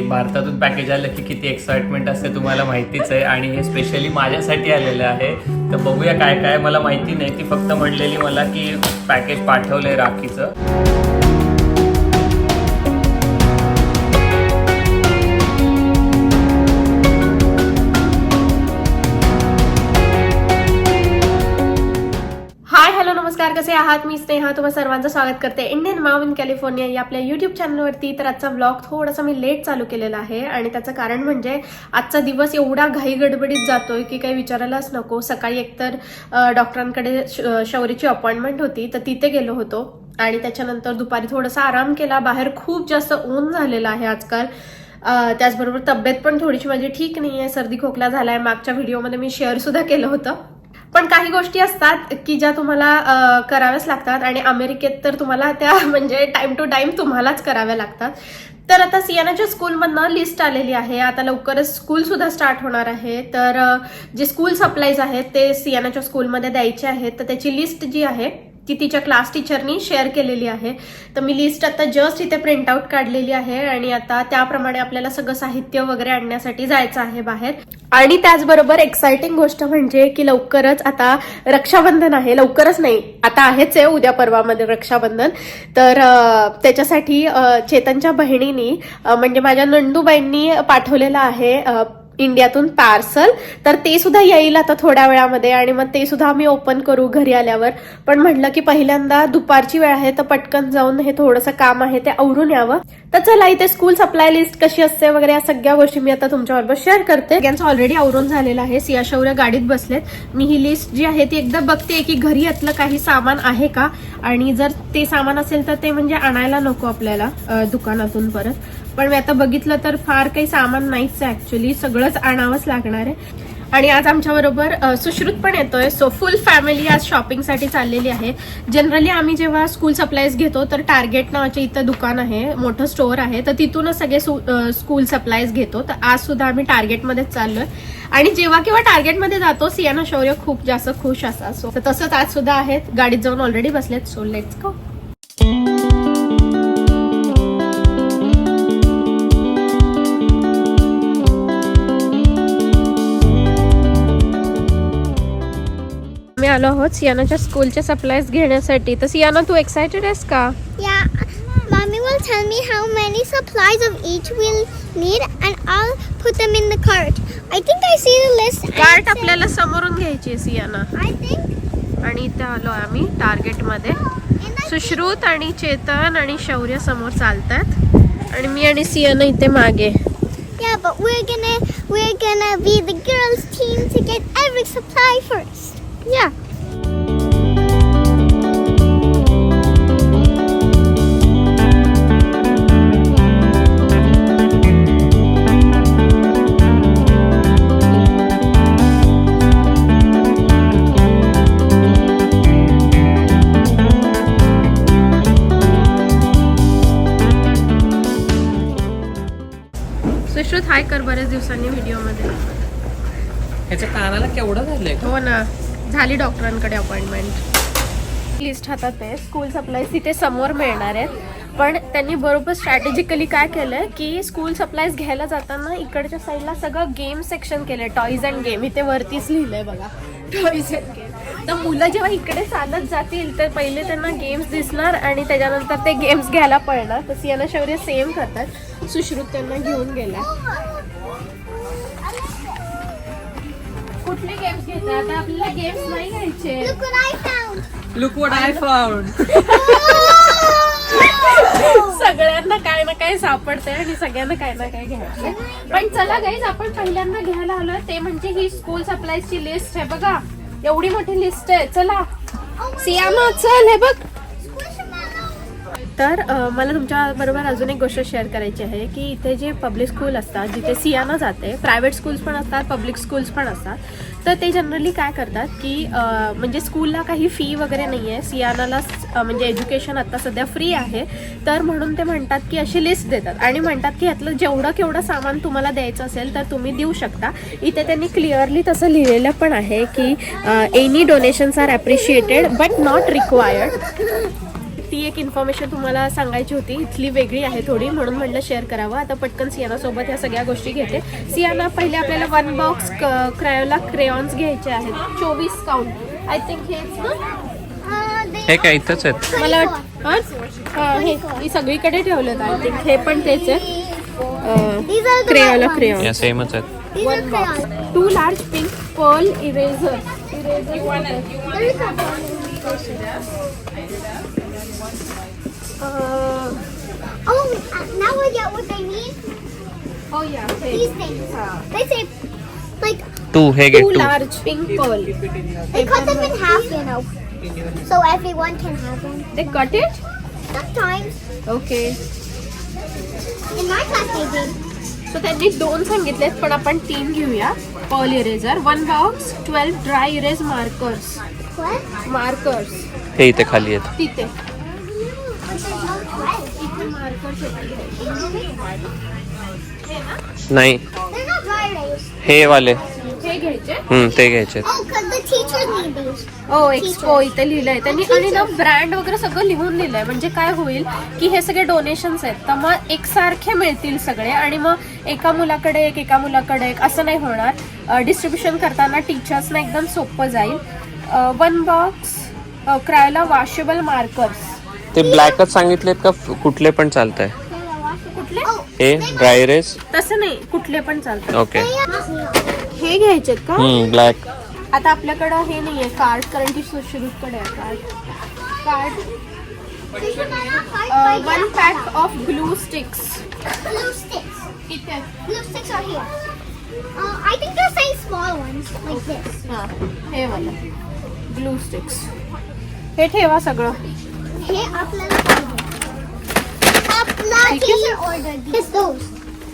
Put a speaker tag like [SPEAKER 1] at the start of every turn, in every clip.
[SPEAKER 1] की भारतातून पॅकेज आलं की किती एक्साइटमेंट असते तुम्हाला माहितीच आहे. आणि हे स्पेशली माझ्यासाठी आलेलं आहे. तर बघूया काय काय मला माहिती नाही. ती फक्त म्हणलेली मला की पॅकेज पाठवलंय राखीचं.
[SPEAKER 2] आहात मी स्नेहा तुम्हा सर्वांचं स्वागत करते. इंडियन माव इन कॅलिफोर्निया या आपल्या युट्यूब चॅनलवरती तर आजचा व्लॉग थोडासा मी लेट चालू केलेला आहे आणि त्याचं कारण म्हणजे आजचा दिवस एवढा घाई गडबडीत जातोय की काही विचारायलाच नको. सकाळी एकतर डॉक्टरांकडे श- अपॉइंटमेंट होती तर तिथे गेलो होतो. आणि त्याच्यानंतर दुपारी थोडासा आराम केला. बाहेर खूप जास्त ऊन झालेलं आहे आजकाल. त्याचबरोबर तब्येत पण थोडीशी माझी ठीक नाही आहे सर्दी खोकला झाला आहे मागच्या व्हिडिओमध्ये मी शेअर सुद्धा केलं होतं. पण काही गोष्टी असतात की ज्या तुम्हाला कराव्याच लागतात आणि अमेरिकेत तर तुम्हाला त्या म्हणजे टाइम टू टाइम तुम्हालाच कराव्या लागतात. तर आता सियानाच्या स्कूलमधनं लिस्ट आलेली आहे. आता लवकरच स्कूल सुद्धा स्टार्ट होणार आहे. तर जे स्कूल सप्लाईज आहेत ते सियानाच्या स्कूलमध्ये द्यायचे आहेत. तर त्याची लिस्ट जी आहे ती तिच्या क्लास टीचरनी शेअर केलेली आहे. तर मी लिस्ट आता जस्ट इथे प्रिंट आउट काढलेली आहे आणि आता त्याप्रमाणे आपल्याला सगळं साहित्य वगैरे आणण्यासाठी जायचं आहे बाहेर. आणि त्याचबरोबर एक्साइटिंग गोष्ट म्हणजे की लवकरच आता रक्षाबंधन आहे. लवकरच नाही आता आहेच आहे उद्या परवामध्ये रक्षाबंधन. तर त्याच्यासाठी चेतनच्या बहिणीनी म्हणजे माझ्या नंदूबाईंनी पाठवलेलं आहे इंडियातून पार्सल. तर ते सुद्धा येईल आता थोड्या वेळामध्ये आणि मग ते सुद्धा आम्ही ओपन करू घरी आल्यावर. पण म्हटलं की पहिल्यांदा दुपारची वेळ आहे तर पटकन जाऊन हे थोडंसं काम आहे ते आवरून यावं. तर चला इथे स्कूल सप्लाय लिस्ट कशी असते वगैरे या सगळ्या गोष्टी मी आता तुमच्याबरोबर शेअर करते. सगळ्यांचं ऑलरेडी आवरून झालेलं आहे. सिया शौर्य गाडीत बसलेत. मी ही लिस्ट जी आहे ती एकदा बघते की घरी यातलं काही सामान आहे का? आणि जर ते सामान असेल तर ते म्हणजे आणायला नको आपल्याला दुकानातून परत. पण मी आता बघितलं तर फार काही सामान नाहीच आहे ऍक्च्युली सगळंच आणावंच लागणार आहे. आणि आज आमच्या बरोबर सुश्रुत पण येतोय. सो फुल फॅमिली आज शॉपिंगसाठी चाललेली आहे. जनरली आम्ही जेव्हा स्कूल सप्लाईज घेतो तर टार्गेट नावाचे इथं दुकान आहे. मोठं स्टोअर आहे. तर तिथूनच सगळे स्कूल सप्लायज घेतो. तर आज सुद्धा आम्ही टार्गेटमध्येच चाललोय. आणि जेव्हा केव्हा टार्गेटमध्ये जातो सियाना शौर्य खूप जास्त खुश असा. सो तर तसंच आज सुद्धा आहेत. गाडीत जाऊन ऑलरेडी बसलेत. सो लेट्स गो आम्ही आलो आहोत सियानाच्या स्कूलच्या सप्लायज घेण्यासाठी. तर सियाना तू एक्सायटेड आहेस का?
[SPEAKER 3] Yeah mummy will tell me how many supplies of will need and I put in the cart I think I see the list
[SPEAKER 2] आपल्याला समोरून घ्यायची आहे सियाना.
[SPEAKER 3] आय
[SPEAKER 2] आणि इथे आलो आम्ही टार्गेट सुश्रुत आणि चेतन आणि शौर्य समोर चालतात. आणि मी आणि सियाना इथे मागे.
[SPEAKER 3] Yeah but we are gonna we are gonna be the girls team to get every supply first
[SPEAKER 2] yeah. Sushrut hi कर बरेच दिवसांनी व्हिडिओमध्ये
[SPEAKER 1] ह्याच्या कानाला केवढं झालंय?
[SPEAKER 2] हो ना. झाली डॉक्टरांकडे अपॉइंटमेंट. लिस्ट हातात आहे. स्कूल सप्लाईज तिथे समोर मिळणार आहेत. पण त्यांनी बरोबर स्ट्रॅटेजिकली काय केलं की स्कूल सप्लाईज घ्यायला जाताना इकडच्या साईडला सगळं गेम सेक्शन केलंय. टॉईज अँड गेम इथे वरतीच लिहिलंय बघा. टॉईज अँड गेम तर मुलं जेव्हा इकडे चालत जातील तर पहिले त्यांना गेम्स दिसणार आणि त्याच्यानंतर ते गेम्स घ्यायला पळणार. तसं यांना शौर्य सेम करतात. सुश्रुत त्यांना घेऊन गेला. कुठले गेम्स घेतात? आता आपल्याला गेम्स नाही घ्यायचे.
[SPEAKER 3] Look what I found.
[SPEAKER 1] Look what I found
[SPEAKER 2] सगळ्यांना काय ना काय सापडतंय आणि सगळ्यांना काय ना काय घ्यायचं. पण चला गाईज आपण पहिल्यांदा घ्यायला आलोय. ते म्हणजे ही स्कूल सप्लायची लिस्ट आहे बघा. एवढी मोठी लिस्ट आहे. चला. सियामा चल हे बघ. तर अ, मला तुमच्या बरोबर अजून एक गोष्ट शेअर करायची आहे की इथे जे पब्लिक स्कूल असतात जिथे सियाना जाते प्रायव्हेट स्कूल्स पण असतात पब्लिक स्कूल्स पण असतात तर ते जनरली काय करतात की म्हणजे स्कूलला काही फी वगैरे नाही आहे सियानाला म्हणजे एज्युकेशन आता सध्या फ्री आहे. तर म्हणून ते म्हणतात की अशी लिस्ट देतात. आणि म्हणतात की यातलं जेवढं केवढं सामान तुम्हाला द्यायचं असेल तर तुम्ही देऊ शकता. इथे त्यांनी क्लिअरली तसं लिहिलेलं पण आहे की any donations are appreciated but not required ती एक इन्फॉर्मेशन तुम्हाला सांगायची होती. इथली वेगळी आहे थोडी म्हणून म्हटलं शेअर करावं. आता पटकन सियाना सोबत ह्या सगळ्या गोष्टी घेते. सियाना पहिले आपल्याला वन बॉक्स क्रायोला क्रेयॉन्स घ्यायचे आहेत. चोवीस काउंट आय थिंक हेच ना?
[SPEAKER 1] हे काय इथंच आहेत?
[SPEAKER 2] मला हा? मी सगळीकडे ठेवलेत आय थिंक हे पण तेच आहे
[SPEAKER 3] These are the
[SPEAKER 2] Crayola
[SPEAKER 3] white
[SPEAKER 2] crayon
[SPEAKER 1] या सेमच आहेत.
[SPEAKER 2] Two large pink pearl eraser
[SPEAKER 3] There is a Oh, uh, now I get what they mean.
[SPEAKER 2] हो या
[SPEAKER 3] These things. They say, like,
[SPEAKER 1] two हे घे
[SPEAKER 2] two
[SPEAKER 1] two
[SPEAKER 2] large pink pearl
[SPEAKER 3] they cut them in half, you know. So everyone can have one.
[SPEAKER 2] ते cut it
[SPEAKER 3] Sometimes.
[SPEAKER 2] Okay
[SPEAKER 3] In my class they did.
[SPEAKER 2] So त्यांनी दोन सांगितलेत पण आपण तीन घेऊया pearl eraser one box twelve dry erase markers
[SPEAKER 3] What?
[SPEAKER 2] Markers
[SPEAKER 1] हे इथे खाली आहेत
[SPEAKER 2] तिथे
[SPEAKER 1] नाही. हे वाले. हम्म ते घ्यायचे
[SPEAKER 3] Oh.
[SPEAKER 2] हो एक्सपो इथे लिहिलंय त्यांनी. आणि ना ब्रँड वगैरे सगळं लिहून लिहिलंय. म्हणजे काय होईल की हे सगळे डोनेशन्स आहेत. तर मग एकसारखे मिळतील सगळे. आणि मग एका मुलाकडे एक एका मुलाकडे एक. असं नाही होणार. डिस्ट्रीब्युशन करताना टीचर्सना एकदम सोपं जाईल. वन बॉक्स क्रायला वॉशेबल मार्कर्स
[SPEAKER 1] ते ब्लॅकच सांगितलेत का? कुठले पण चालत आहे
[SPEAKER 2] कुठले?
[SPEAKER 1] हे ड्राय रेस
[SPEAKER 2] तसं नाही कुठले पण चालतात
[SPEAKER 1] ओके.
[SPEAKER 2] हे घ्यायचेत का?
[SPEAKER 1] हम्म ब्लॅक
[SPEAKER 2] आता आपल्याकडं हे नाहीये कार्ड कारण की सुश्रुतकडे आहे
[SPEAKER 3] card
[SPEAKER 2] card
[SPEAKER 3] one
[SPEAKER 2] pack of glue sticks
[SPEAKER 3] glue sticks.
[SPEAKER 2] इथे.
[SPEAKER 3] Glue sticks are here. Uh, I think they're saying small ones, like this.
[SPEAKER 2] हा हे वाला. ग्लू स्टिक्स हे ठेवा सगळं.
[SPEAKER 3] Hey, आपल्याला पाहिजे. आपला ordered these. It's those.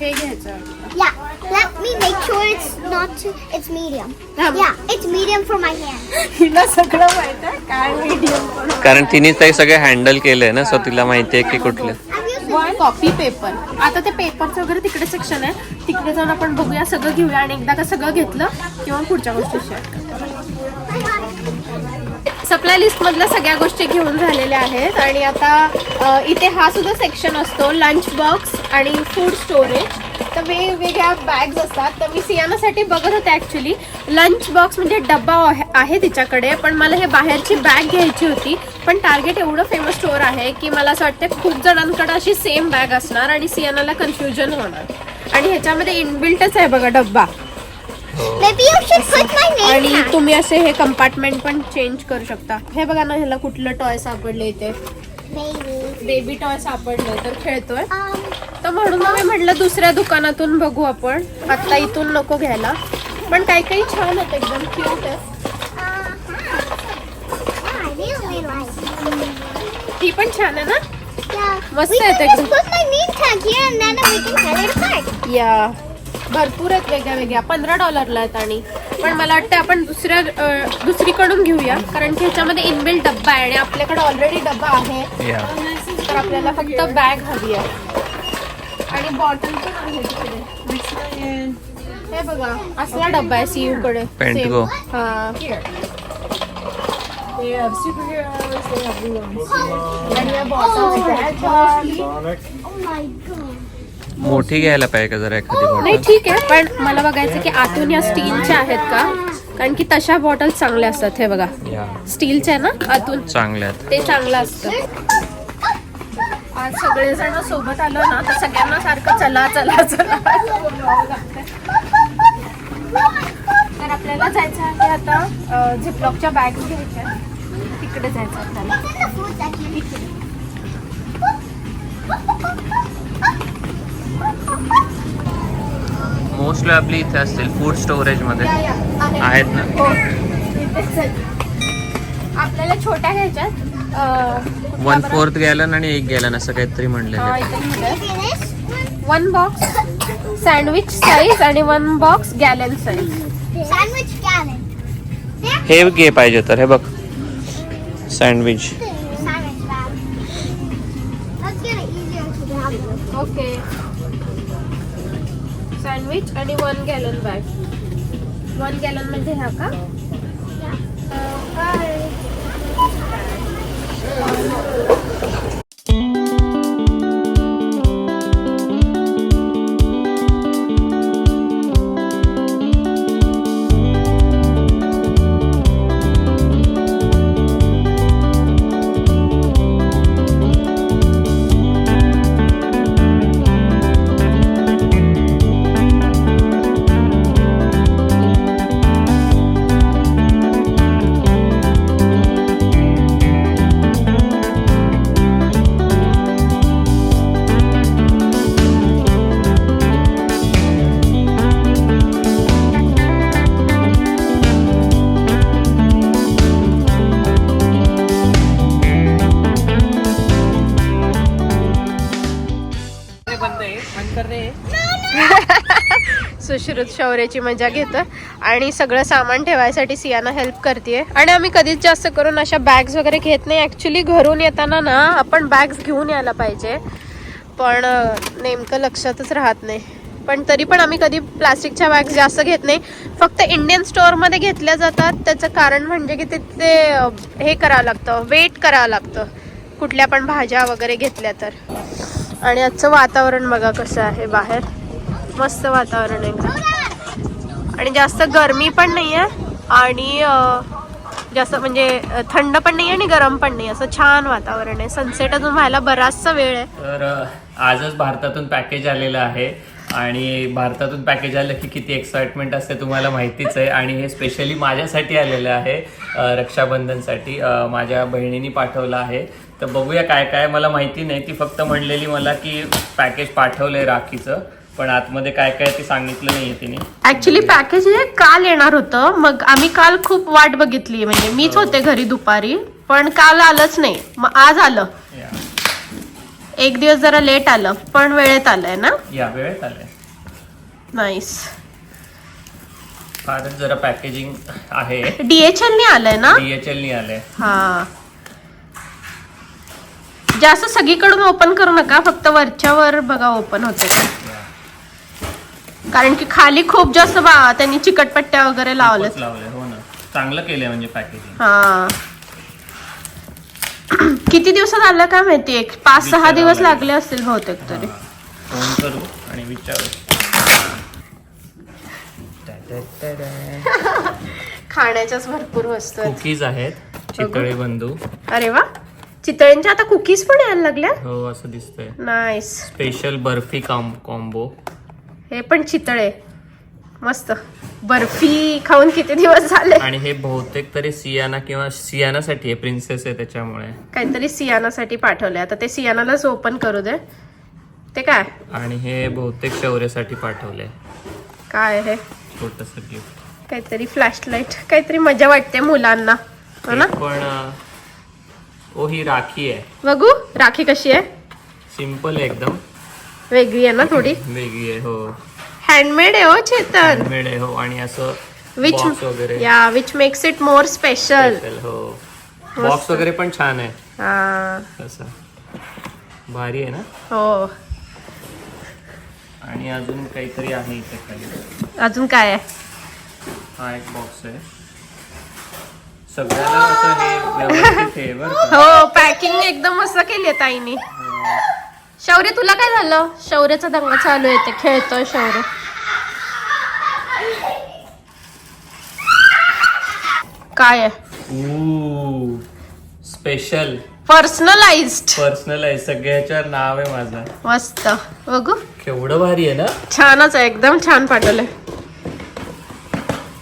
[SPEAKER 2] हे घ्यायचं
[SPEAKER 3] Yeah. Let me make sure it's not too. It's medium.
[SPEAKER 2] हा.
[SPEAKER 3] Yeah, it's medium for my hand.
[SPEAKER 2] हिला सगळं माहीत आहे काय मीडियम
[SPEAKER 1] कारण तिने ते सगळे हँडल केले ना सो तिला माहिती आहे की कुठले
[SPEAKER 2] वन कॉपी पेपर आता ते पेपरचं वगैरे तिकडे सेक्शन आहे तिकडे जाऊन आपण बघूया सगळं घेऊया आणि एकदा का सगळं घेतलं किंवा पुढच्या गोष्टी शेअर सप्लाय लिस्ट मधल्या सगळ्या गोष्टी घेऊन झालेल्या आहेत. आणि आता इथे हा सुद्धा सेक्शन असतो लंच बॉक्स आणि फूड स्टोरेज तर वेगवेगळ्या बॅग्स असतात. तर मी सियानासाठी बघत होते ऍक्च्युली लंच बॉक्स म्हणजे डब्बा आहे- आहे तिच्याकडे पण मला हे बाहेरची बॅग घ्यायची होती. पण टार्गेट एवढं फेमस स्टोअर आहे की मला असं वाटतं खूप जणांकडे अशी सेम बॅग असणार आणि सियानाला कन्फ्युजन होणार. आणि ह्याच्यामध्ये इनबिल्टच आहे बघा डब्बा.
[SPEAKER 3] Maybe you should put my name
[SPEAKER 2] आणि
[SPEAKER 3] tag.
[SPEAKER 2] तुम्ही असे हे कंपार्टमेंट पण चेंज करू शकता हे बघा ना ह्याला कुठलं टॉय सापडले इथे
[SPEAKER 3] Maybe.
[SPEAKER 2] बेबी टॉय सापडले तर खेळतोय
[SPEAKER 3] Um.
[SPEAKER 2] तर म्हणून मी म्हटलं दुसऱ्या दुकानातून बघू आपण आता इथून नको घ्यायला पण काही काही छान होतं एकदम क्यूट आहे
[SPEAKER 3] Uh. Yeah, I really like.
[SPEAKER 2] ही पण छान आहे ना
[SPEAKER 3] Yeah.
[SPEAKER 2] मस्त
[SPEAKER 3] we
[SPEAKER 2] आहे
[SPEAKER 3] can
[SPEAKER 2] ते
[SPEAKER 3] just
[SPEAKER 2] एकदम.
[SPEAKER 3] put my name tag here and then we can tell it apart.
[SPEAKER 2] या भरपूर आहेत वेगळ्या वेगळ्या. पंधरा डॉलरला आहेत आणि. पण मला वाटतं आपण दुसऱ्या दुसरीकडून घेऊया. कारण की ह्याच्यामध्ये इनबिल्ट डब्बा आहे आणि आपल्याकडे ऑलरेडी डब्बा आहे. तर आपल्याला फक्त बॅग हवी आहे. आणि बॉटल पण आहे तिकडे. हे बघा असला डब्बा आहे सीयू कडे. हा.
[SPEAKER 1] मोठी घ्यायला पाहिजे का जरा एखादी
[SPEAKER 2] नाही
[SPEAKER 1] बॉटल
[SPEAKER 2] ठीक आहे पण मला बघायचं की आतून या स्टीलच्या आहेत का? कारण की तशा बॉटल चांगल्या असतात हे बघा.
[SPEAKER 1] या.
[SPEAKER 2] स्टीलच्या आहे ना आतून.
[SPEAKER 1] चांगल्या आहेत.
[SPEAKER 2] ते चांगलं असतं. आज सगळेजण सोबत आलो ना तर सगळ्यांना सारखं चला चला चला. तर आपल्याला जायचं आहे आता झिपलॉकच्या बॅग घ्यायच्या. तिकडे जायचं आपल्याला.
[SPEAKER 1] मोस्टली आपली इथे असतील फूड स्टोरेजमध्ये
[SPEAKER 2] या, या, आहे.
[SPEAKER 1] आहेत ना
[SPEAKER 2] हो. आपल्याला छोट्या घ्यायच्यात
[SPEAKER 1] वन? फोर्थ गॅलन आणि एक गॅलन असं काहीतरी म्हणलेलं.
[SPEAKER 2] वन बॉक्स सँडविच साईज आणि वन बॉक्स गॅलन साईज.
[SPEAKER 1] हे घे पाहिजे तर हे बघ सँडविच
[SPEAKER 2] सँडविच आणि one gallon bag one gallon म्हणजे ह्या का? अमृत शौर्याची मजा घेतं आणि सगळं सामान ठेवायसाठी सियाना हेल्प करते आणि आम्ही कधीच जास्त करून अशा बॅग्स वगैरे घेत नाही. ॲक्च्युली घरून येताना ना आपण बॅग्स घेऊन यायला पाहिजे. पण नेमकं लक्षातच राहत नाही. पण तरी पण आम्ही कधी प्लास्टिकच्या बॅग्स जास्त घेत नाही. फक्त इंडियन स्टोअरमध्ये घेतल्या जातात. त्याचं कारण म्हणजे की तिथे हे करावं लागतं. वेट करावं लागतं. कुठल्या पण भाज्या वगैरे घेतल्या तर. आणि आजचं वातावरण बघा कसं आहे बाहेर. मस्त वातावरण आहे. आणि जास्त गरमी पण नाही आहे. आणि जास्त म्हणजे थंड पण नाही आणि गरम पण नाही. असं छान वातावरण आहे. सनसेट अजून व्हायला बराचसा वेळ आहे.
[SPEAKER 1] तर आजच भारतातून पॅकेज आलेलं आहे. आणि भारतातून पॅकेज आलं की किती एक्साइटमेंट असते तुम्हाला माहितीच आहे. आणि हे स्पेशली माझ्यासाठी आलेलं आहे रक्षाबंधनसाठी. माझ्या बहिणीने पाठवलं आहे. तर बघूया काय काय मला माहिती नाही. ती फक्त म्हणलेली मला की पॅकेज पाठवलं आहे राखीचं. पण आतमध्ये काय काय ते सांगितलं नाहीये तिने.
[SPEAKER 2] ऍक्च्युली पॅकेज हे काल येणार होतं. मग आम्ही काल खूप वाट बघितली म्हणजे मीच होते घरी दुपारी पण काल आलंच नाही. मग आज आलं.
[SPEAKER 1] या.
[SPEAKER 2] एक दिवस जरा लेट आलं पण वेळेत आलंय ना?
[SPEAKER 1] या वेळेत आलंय.
[SPEAKER 2] नाईस
[SPEAKER 1] फारच जरा पॅकेजिंग आहे.
[SPEAKER 2] डीएचएल ने आलंय ना?
[SPEAKER 1] डीएचएल नी आलंय.
[SPEAKER 2] हा. जास्त सगळीकडून ओपन करू नका. फक्त वरच्या वर बघा ओपन होते का. कारण की खाली खूप जास्त बा त्यांनी चिकटपट्ट्या वगैरे लावल्या
[SPEAKER 1] खूपच लावलंय हो ना. चांगलं केलंय म्हणजे पॅकेजिंग
[SPEAKER 2] हा. किती दिवसात आलं काय माहिती एक? पाच सहा दिवस
[SPEAKER 1] लागेल.
[SPEAKER 2] लागले असतील बहुतेक तरी.
[SPEAKER 1] फोन करू आणि विचारू.
[SPEAKER 2] खाण्याच्याच भरपूर वस्तू आहेत.
[SPEAKER 1] कुकीज आहेत चितळे बंधू.
[SPEAKER 2] अरे वा. चितळ्यांच्या आता कुकीज पण यायला लागल्या
[SPEAKER 1] हो असं दिसतंय.
[SPEAKER 2] नाईस
[SPEAKER 1] स्पेशल बर्फी कॉम कॉम्बो
[SPEAKER 2] हे पण चितळे. मस्त. बर्फी खाऊन किती दिवस झाले?
[SPEAKER 1] आणि हे बहुतेक तरी सियाना किंवा सियानासाठी आहे प्रिन्सेस आहे त्याच्यामुळे.
[SPEAKER 2] काहीतरी सियानासाठी पाठवले आता ते सियानालाच ओपन करू दे. ते काय?
[SPEAKER 1] आणि हे बहुतेक शौर्यासाठी पाठवले
[SPEAKER 2] काय आहे
[SPEAKER 1] छोटस गिफ्ट
[SPEAKER 2] काहीतरी फ्लॅश लाइट काहीतरी मजा वाटते मुलांना. हो ना?
[SPEAKER 1] पण ओ ही राखी आहे.
[SPEAKER 2] बघू. राखी कशी आहे?
[SPEAKER 1] सिंपल आहे एकदम.
[SPEAKER 2] वेगळी आहे ना थोडी?
[SPEAKER 1] वेगळी आहे हो.
[SPEAKER 2] हँडमेड आहे हो चेतन.
[SPEAKER 1] हँडमेड आहे हो. आणि असं
[SPEAKER 2] विच
[SPEAKER 1] वगैरे.
[SPEAKER 2] या which makes it more
[SPEAKER 1] special हो. बॉक्स वगैरे पण छान आहे.
[SPEAKER 2] हा.
[SPEAKER 1] असं. भारी आहे ना?
[SPEAKER 2] हो.
[SPEAKER 1] आणि अजून काहीतरी आहे इथे खाली.
[SPEAKER 2] अजून काय आहे?
[SPEAKER 1] हा एक बॉक्स आहे. सगळ्याला असं हे व्यवस्थित आहे बरं का?
[SPEAKER 2] हो पॅकिंग एकदम मस्त केली आहे ताईनी. शौर्य तुला काय झालं? शौर्याचा दंगा चालू आहे ते. खेळतोय शौर्य. काय
[SPEAKER 1] स्पेशल
[SPEAKER 2] पर्सनलाइज्ड
[SPEAKER 1] पर्सनल आहे सगळ्याच्यावर नाव आहे माझं.
[SPEAKER 2] मस्त. बघू.
[SPEAKER 1] केवढं भारी आहे ना?
[SPEAKER 2] छानच आहे. एकदम छान पाठवलंय.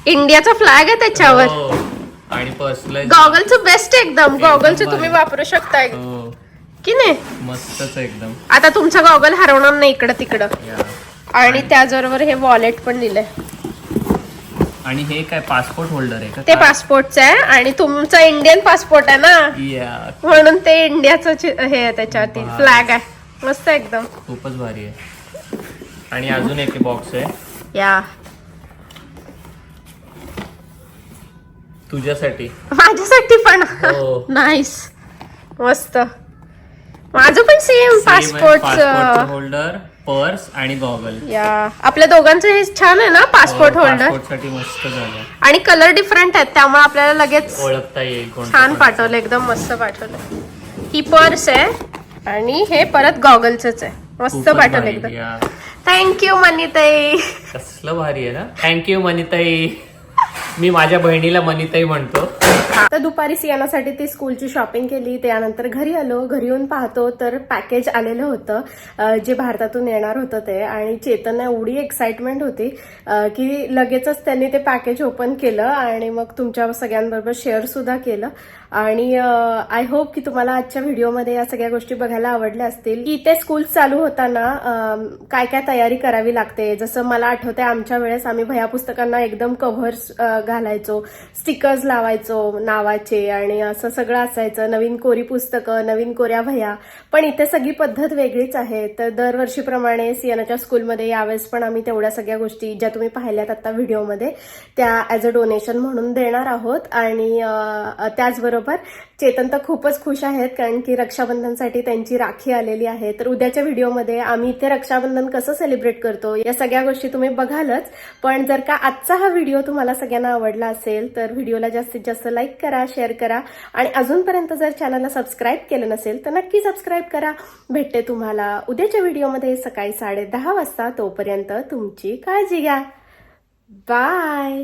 [SPEAKER 2] इंडियाचा फ्लॅग आहे त्याच्यावर.
[SPEAKER 1] हो. आणि पर्सनल
[SPEAKER 2] गॉगलचं बेस्ट एकदम.
[SPEAKER 1] एकदम
[SPEAKER 2] गॉगलचं. तुम्ही वापरू शकता
[SPEAKER 1] हो.
[SPEAKER 2] की नाही?
[SPEAKER 1] मस्तच एकदम.
[SPEAKER 2] आता तुमचा गॉगल हरवणार नाही इकडं तिकडं. आणि त्याचबरोबर हे वॉलेट पण दिलंय.
[SPEAKER 1] आणि हे काय पासपोर्ट होल्डर आहे का?
[SPEAKER 2] ते? पासपोर्टचं आहे आणि तुमचा इंडियन पासपोर्ट आहे ना? म्हणून ते इंडियाचं हे आहे त्याच्यावरती. फ्लॅग आहे. मस्त एकदम.
[SPEAKER 1] खूपच भारी आहे. आणि अजून एक बॉक्स आहे.
[SPEAKER 2] या.
[SPEAKER 1] तुझ्यासाठी.
[SPEAKER 2] माझ्यासाठी पण.
[SPEAKER 1] हो.
[SPEAKER 2] नाईस मस्त. माझं पण same
[SPEAKER 1] passport
[SPEAKER 2] passport
[SPEAKER 1] holder purse आणि गॉगल
[SPEAKER 2] या. आपल्या दोघांचं हे छान आहे ना पासपोर्ट
[SPEAKER 1] होल्डरसाठी मस्त झालं.
[SPEAKER 2] आणि कलर डिफरंट आहेत त्यामुळे आपल्याला लगेच
[SPEAKER 1] ओळखता येईल कोण
[SPEAKER 2] छान पाठवलं एकदम मस्त पाठवलं. ही पर्स आहे आणि हे परत गॉगल्सच आहे. मस्त
[SPEAKER 1] खूपच
[SPEAKER 2] पाठवलं
[SPEAKER 1] भारी,
[SPEAKER 2] एकदम
[SPEAKER 1] या.
[SPEAKER 2] Thank you Manitai.
[SPEAKER 1] कसलं भारी आहे ना. थँक्यू मनिताई. मी माझ्या बहिणीला मनिताई म्हणतो.
[SPEAKER 2] तर दुपारी सियानासाठी ती स्कूलची शॉपिंग केली. त्यानंतर घरी आलो. घरी येऊन पाहतो तर पॅकेज आलेलं होतं जे भारतातून येणार होतं ते. आणि चेतनला एवढी एक्साइटमेंट होती की लगेचच त्यांनी ते पॅकेज ओपन केलं आणि मग तुमच्या सगळ्यांबरोबर शेअर सुद्धा केलं. आणि आय होप की तुम्हाला आजच्या व्हिडिओमध्ये या सगळ्या गोष्टी बघायला आवडल्या असतील. की स्कूल चालू होताना काय काय तयारी करावी लागते? जसं मला आठवतंय आमच्या वेळेस आम्ही भया पुस्तकांना एकदम कव्हर्स घालायचो. स्टिकर्स लावायचो नावाचे आणि असं सगळं असायचं. नवीन कोरी पुस्तकं नवीन कोऱ्या भया. पण इथे सगळी पद्धत वेगळीच आहे. तर दरवर्षीप्रमाणे सियानाच्या स्कूलमध्ये यावेळेस पण आम्ही तेवढ्या सगळ्या गोष्टी ज्या तुम्ही पाहिल्यात आता व्हिडिओमध्ये त्या ॲज अ डोनेशन म्हणून देणार आहोत. आणि त्याचबरोबर बरोबर. चेतन तर खूपच खुश आहेत कारण की रक्षाबंधनसाठी त्यांची राखी आलेली आहे. तर उद्याच्या व्हिडिओमध्ये आम्ही इथे रक्षाबंधन कसं सेलिब्रेट करतो या सगळ्या गोष्टी तुम्ही बघालच. पण जर का आजचा हा व्हिडिओ तुम्हाला सगळ्यांना आवडला असेल तर व्हिडिओला जास्तीत जास्त लाईक करा शेअर करा. आणि अजूनपर्यंत जर चॅनलला सबस्क्राईब केलं नसेल तर नक्की सबस्क्राईब करा. भेटते तुम्हाला उद्याच्या व्हिडिओमध्ये सकाळी साडे दहा वाजता. तोपर्यंत तुमची काळजी घ्या. बाय